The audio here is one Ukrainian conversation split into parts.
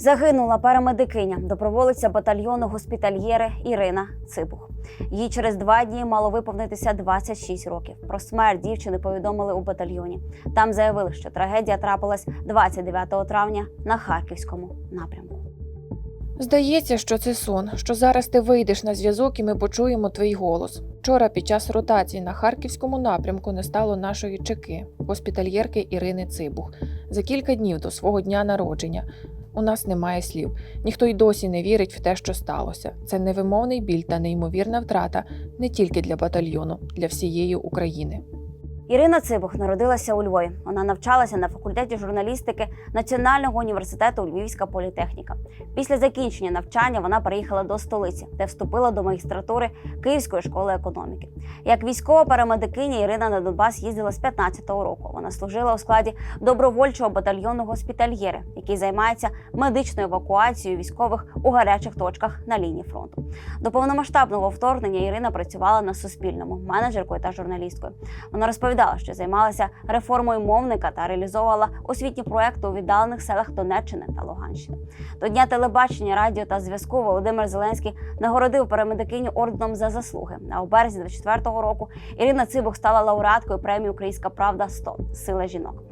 Загинула парамедикиня, доброволиця батальйону госпітальєри Ірина Цибух. Їй через два дні мало виповнитися 26 років. Про смерть дівчини повідомили у батальйоні. Там заявили, що трагедія трапилась 29 травня на харківському напрямку. Здається, що це сон, що зараз ти вийдеш на зв'язок і ми почуємо твій голос. Вчора під час ротації на харківському напрямку не стало нашої чеки, госпітальєрки Ірини Цибух. За кілька днів до свого дня народження. У нас немає слів. Ніхто й досі не вірить в те, що сталося. Це невимовний біль та неймовірна втрата не тільки для батальйону, для всієї України. Ірина Цибух народилася у Львові. Вона навчалася на факультеті журналістики Національного університету Львівська політехніка. Після закінчення навчання вона переїхала до столиці, де вступила до магістратури Київської школи економіки. Як військова парамедикиня Ірина на Донбас їздила з 15-го року. Вона служила у складі добровольчого батальйону госпітальєри, який займається медичною евакуацією військових у гарячих точках на лінії фронту. До повномасштабного вторгнення Ірина працювала на Суспільному менеджеркою та журналісткою. Вона розповідала, що займалася реформою мовника та реалізовувала освітні проекти у віддалених селах Донеччини та Луганщини. До дня телебачення, радіо та зв'язку Володимир Зеленський нагородив парамедикиню орденом за заслуги. А у березні 24-го року Ірина Цибух стала лауреаткою премії Українська Правда 100 Сила жінок.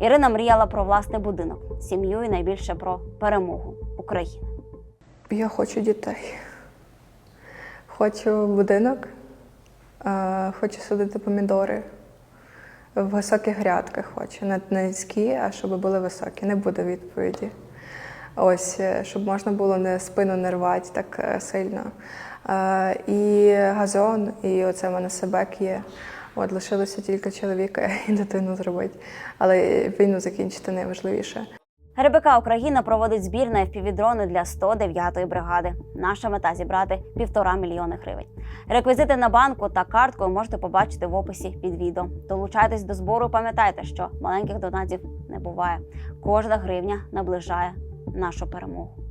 Ірина мріяла про власний будинок, сім'ю і найбільше про перемогу України. Я хочу дітей. Хочу будинок, хочу садити помідори. В високих грядках хочу. Не низькі, а щоб були високі. Не буде відповіді. Ось, е, щоб можна було не спину не рвати так е, сильно. Е, І газон, і оце в мене себек є. От лишилося тільки чоловіка і дитину зробити. Але війну закінчити найважливіше. РБК Україна проводить збір на FPV-дрони для 109-ї бригади. Наша мета зібрати півтора мільйони гривень. Реквізити на банку та картку можете побачити в описі під відео. Долучайтесь до збору. Пам'ятайте, що маленьких донатів не буває. Кожна гривня наближає нашу перемогу.